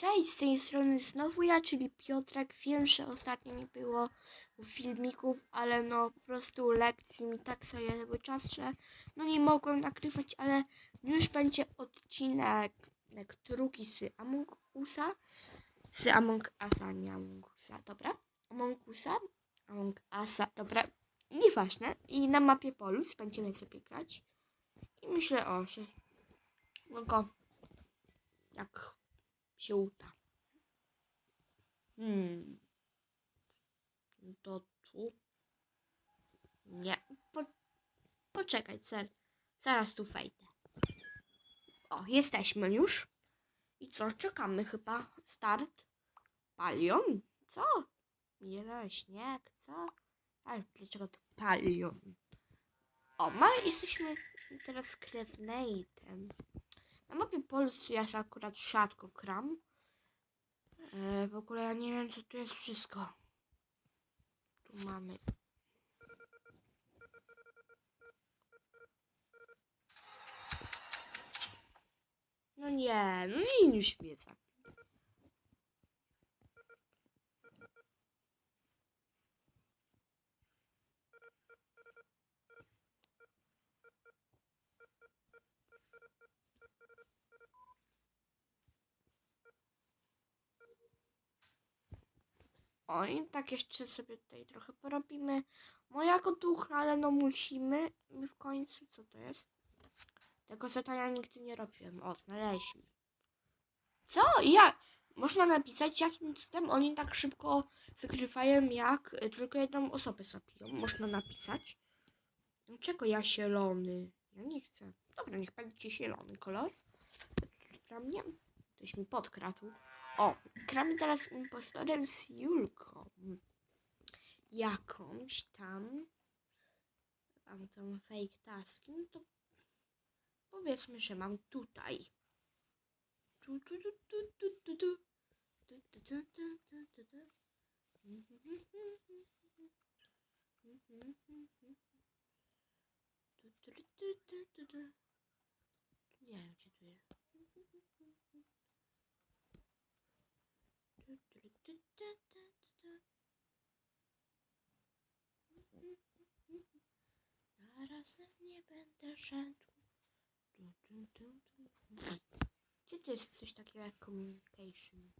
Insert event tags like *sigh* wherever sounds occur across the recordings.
Cześć, z tej strony znowu ja, czyli Piotrek. Wiem, że ostatnio nie było filmików, ale no po prostu lekcji mi tak zajęły czas, że no nie mogłem nagrywać, ale już będzie odcinek drugi z Among Usa, z Among Usa, nie Among Usa, dobra? Among Usa, Among Usa, dobra, nieważne. I na mapie Polus będziemy sobie grać. I myślę, o, że no jak się uda. Hmm. To tu. Nie. Po, poczekaj, ser. Zaraz tu wejdę. O, jesteśmy już. I co? Czekamy chyba. Start. Palion? Co? Mile, śnieg, co? Ale dlaczego to palion? O, ma, jesteśmy teraz krewnatem. Na mapie Polsce ja się akurat rzadko gram. E, w ogóle ja nie wiem co tu jest wszystko. Tu mamy. No nie, no nie już i tak jeszcze sobie tutaj trochę porobimy. Moja gotucha, ale no musimy. I w końcu, co to jest? Tego zadania nigdy nie robiłem. O, znaleźli. Co? Jak? Można napisać, jakim cudem oni tak szybko wygrywają, jak y, tylko jedną osobę zabiją. Można napisać. Dlaczego ja zielony? Ja nie chcę. Dobra, niech będzie zielony kolor. Dla mnie. Ktoś mi podkradł. O, gramy teraz impostorem z Julką. Jakąś tam. Mam tam fake taski, no to powiedzmy, że mam tutaj. Tu, tu, tu, tu, tu, tu, tu. Tu, tu, tu, tu, tu, tu, tu. Tu, tu, tu, tu, tu, tu. Nie wiem, gdzie tu jest. Na razem nie będę szedł. Gdzie to jest coś takiego jak communication?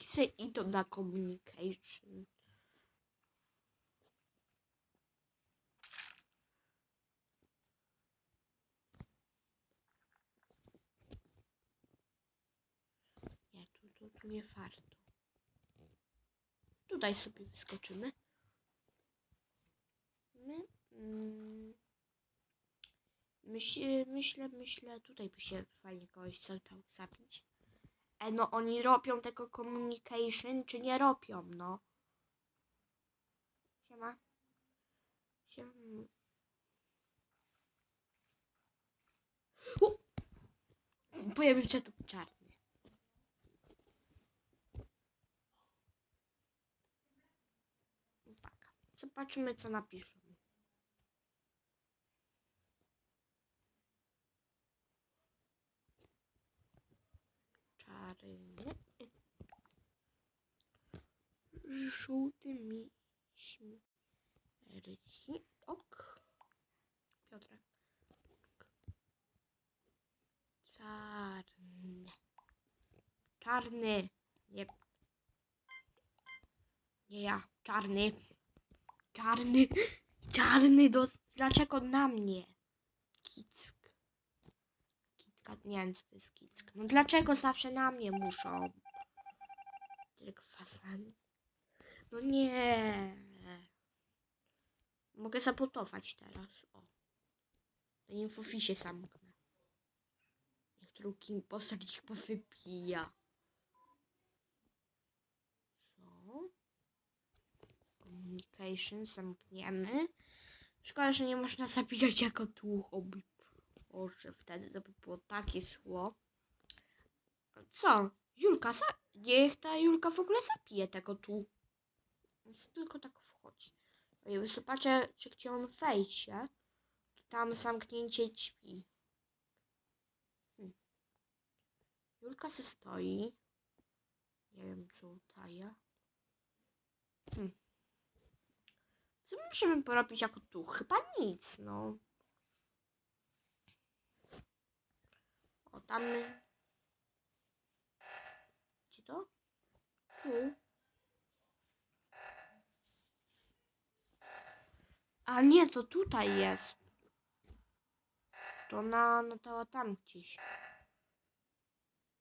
Chcę idą na communication. Nie, tu, tu, tu nie warto. Tutaj sobie wyskoczymy. My, mm, myśl, myślę, myślę, tutaj by się fajnie kogoś chciał zabić. E, no oni robią tego communication, czy nie robią, no. Siema. Siema. U! Pojawił się tu czarny. Tak. Zobaczymy, co napiszą. Czarny. Śmierci. Ok. Czarny. Czarny. Nie. Nie ja. Czarny. Czarny. Czarny. Dlaczego na mnie? Kick. Kicka. Nie wiem, co to jest kick. No dlaczego zawsze na mnie muszą? Tylko fasan. No nie. Mogę sabotować teraz. O. Na infofisie zamknę. Niech drugi postać ich powypija. Co? Communication zamkniemy. Szkoda, że nie można zabijać jako tłucho. Boże, wtedy to by było takie zło. Co? Julka, za... niech ta Julka w ogóle zabije tego tu. Tylko tak wchodzi. Oj, zobaczę, czy gdzie on wejdzie. Tam zamknięcie drzwi. Hmm. Julka se stoi. Nie wiem, co utaję. Hm. Co możemy porobić jako tu? Chyba nic, no. O, tam... Gdzie to? Tu. A nie, to tutaj jest. To na, no to tam gdzieś.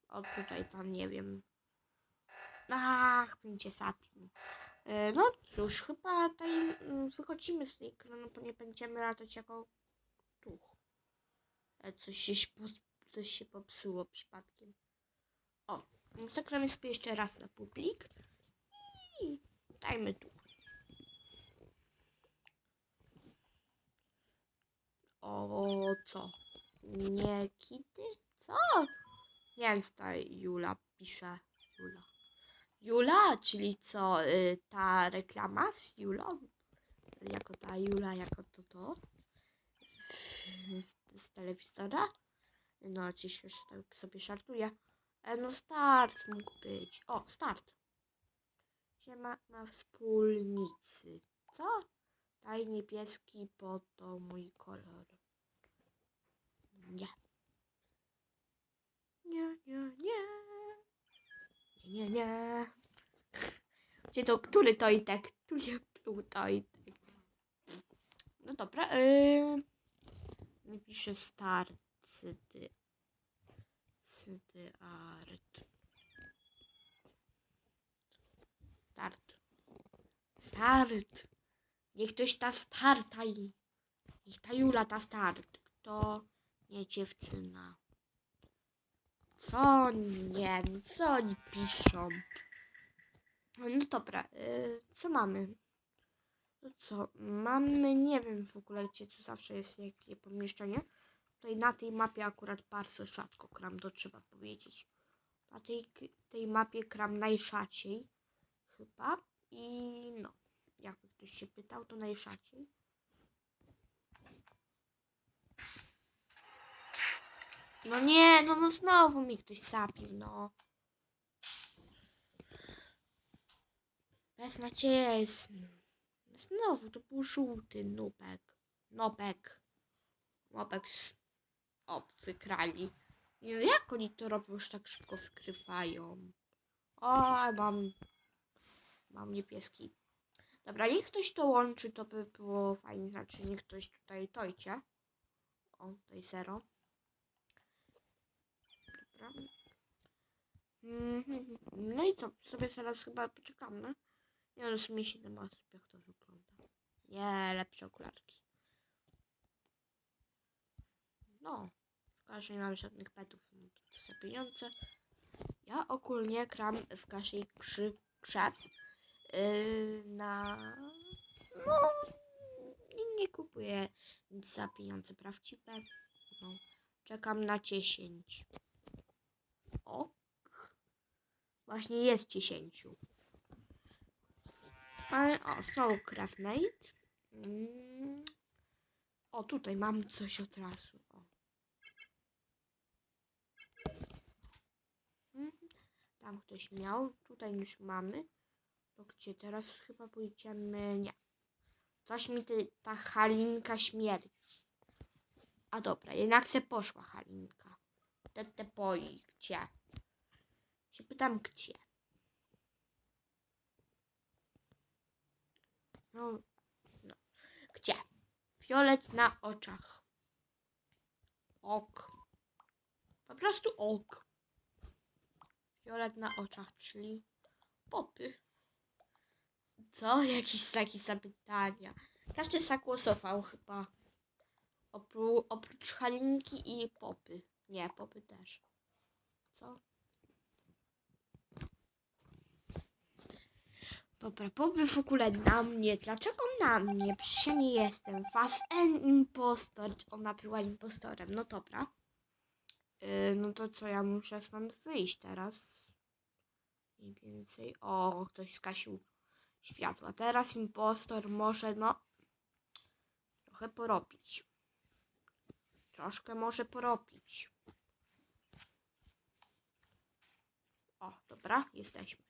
O, tutaj, tam, nie wiem. Ach, będzie sapił. E, No cóż, chyba tutaj mm, wychodzimy z tej krony, bo nie będziemy latać jako tu. E, Coś się, coś się popsuło przypadkiem. O, zagramy sobie jeszcze raz na publik. I dajmy tu. O, co? Nie kity? Co? Nie wiem, ta Jula pisze. Jula. Jula, czyli co, y, ta reklama z Julą? Jako ta Jula, jako to to? Z, z telewizora? No, oczywiście już tak sobie żartuję. E, no start mógł być. O, start. Siema na wspólnicy. Co? Daj niebieski, bo to mój kolor. Nie. Nie, nie, nie. Nie, nie, nie. Gdzie to, który to i tak? Tu nie był to i tak. No dobra, yy... Napiszę start, city. City art. Start. Start. Niech ktoś ta starta i... Niech ta Jula ta start. Kto nie dziewczyna. Co nie, co oni piszą? No dobra, y, co mamy? No co, mamy, nie wiem w ogóle, gdzie tu zawsze jest jakie pomieszczenie. Tutaj na tej mapie akurat bardzo rzadko kram, to trzeba powiedzieć. Na tej, tej mapie kram najrzadziej, chyba. I no, jakby ktoś się pytał, to najrzadziej. No nie, no, no znowu mi ktoś zabił, no. Beznadziejny. Znowu to był żółty nubek. Nobek. Nobek. s- O, wykrali. Nie, no jak oni to robią, już tak szybko wykrywają? O, mam... Mam niebieski. Dobra, niech ktoś to łączy, to by było fajnie. Znaczy, niech ktoś tutaj tojcie. O, tutaj zero. Dobra. Mhm. No i co? Sobie zaraz chyba poczekamy. Nie wiem, w sumie 7 osób, jak to wygląda. Nie, lepsze okularki. No, każdym nie mam żadnych petów za pieniądze. Ja ogólnie gram w każdej grze, grze yy, na... No, nie, nie kupuję nic za pieniądze prawdziwe. No, czekam na 10. O, właśnie jest 10. Ale o, znowu Craftmate. Mm. O, tutaj mam coś od razu. O. Mhm. Tam ktoś miał, tutaj już mamy. To gdzie teraz chyba pójdziemy? Nie. Coś mi ty, ta Halinka śmierdzi. A dobra, jednak se poszła Halinka. Te te boi, gdzie? Się pytam gdzie. No, no. Gdzie? Fiolet na oczach. Ok. Po prostu ok. Fiolet na oczach, czyli popy. Co? Jakieś takie zapytania. Każdy zagłosował chyba. Opró oprócz Halinki i popy. Nie, popy też. Co? Dobra, popy w ogóle na mnie. Dlaczego na mnie? Przecież ja nie jestem. Fast and impostor. Ona była impostorem. No dobra. Yy, no to co, ja muszę stąd wyjść teraz. Mniej więcej. O, ktoś skasił światła. Teraz impostor może, no, trochę porobić. Troszkę może porobić. O, dobra, jesteśmy.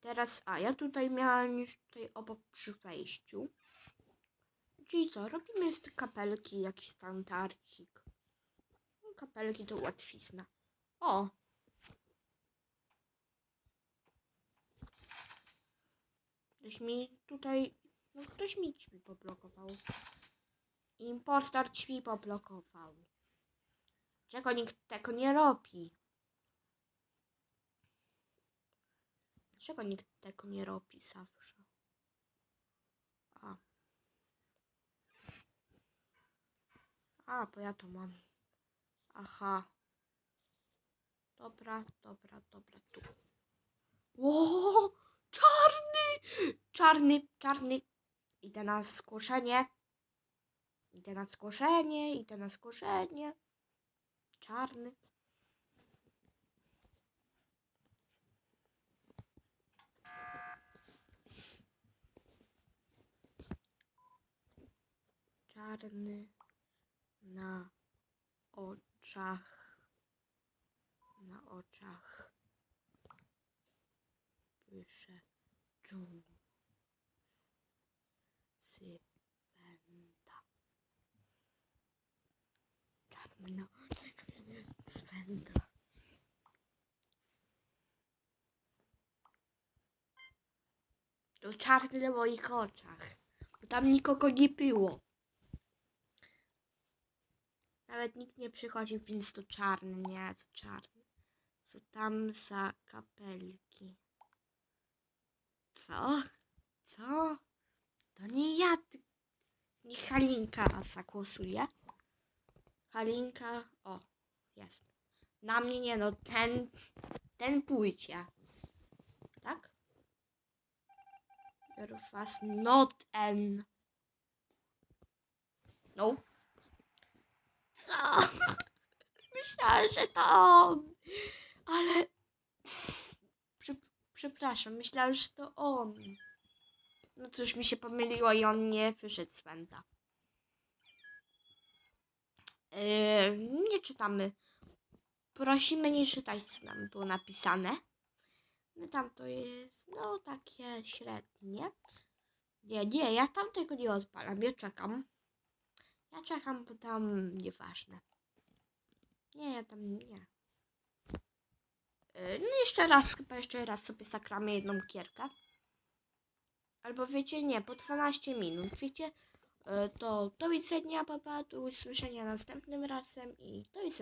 Teraz, a ja tutaj miałem już tutaj obok przy wejściu. Czyli co, robimy z kapelki jakiś standardzik. Kapelki to łatwizna. O! Ktoś mi tutaj, no ktoś mi drzwi poblokował. Impostor drzwi poblokował. Czego nikt tego nie robi? Dlaczego nikt tego nie robi zawsze? A. A, bo ja to mam. Aha. Dobra, dobra, dobra, tu. Ło! Czarny! Czarny, czarny. Idę na zgłoszenie. Idę na zgłoszenie, idę na zgłoszenie. Czarny. Czarny na oczach. Na oczach. Czarny na oczach z węda. To czarny na moich oczach. Bo tam nikogo nie było. Nawet nikt nie przychodził, więc to czarny, nie, to czarny. Co tam za kapelki? Co? Co? To nie ja, ty... nie Halinka zagłosuje. Halinka, o, jest. Na mnie nie, no ten, ten pójdzie. Tak? Was not an... No. Co? *laughs* Myślałem, że to on. Ale... Prze- przepraszam, myślałem, że to on. No coś mi się pomyliło i on nie wyszedł z Wenta. Yy, nie czytamy. Prosimy nie czytać, co tam było napisane. No tam to jest, no takie średnie. Nie, nie, ja tam tego nie odpalam, ja czekam. Ja czekam, bo tam nieważne. Nie, ja tam nie. Yy, No jeszcze raz, chyba jeszcze raz sobie zagramy jedną gierkę. Albo wiecie, nie, po 12 minut, wiecie. Yy, To do widzenia, papa, do usłyszenia następnym razem i do widzenia.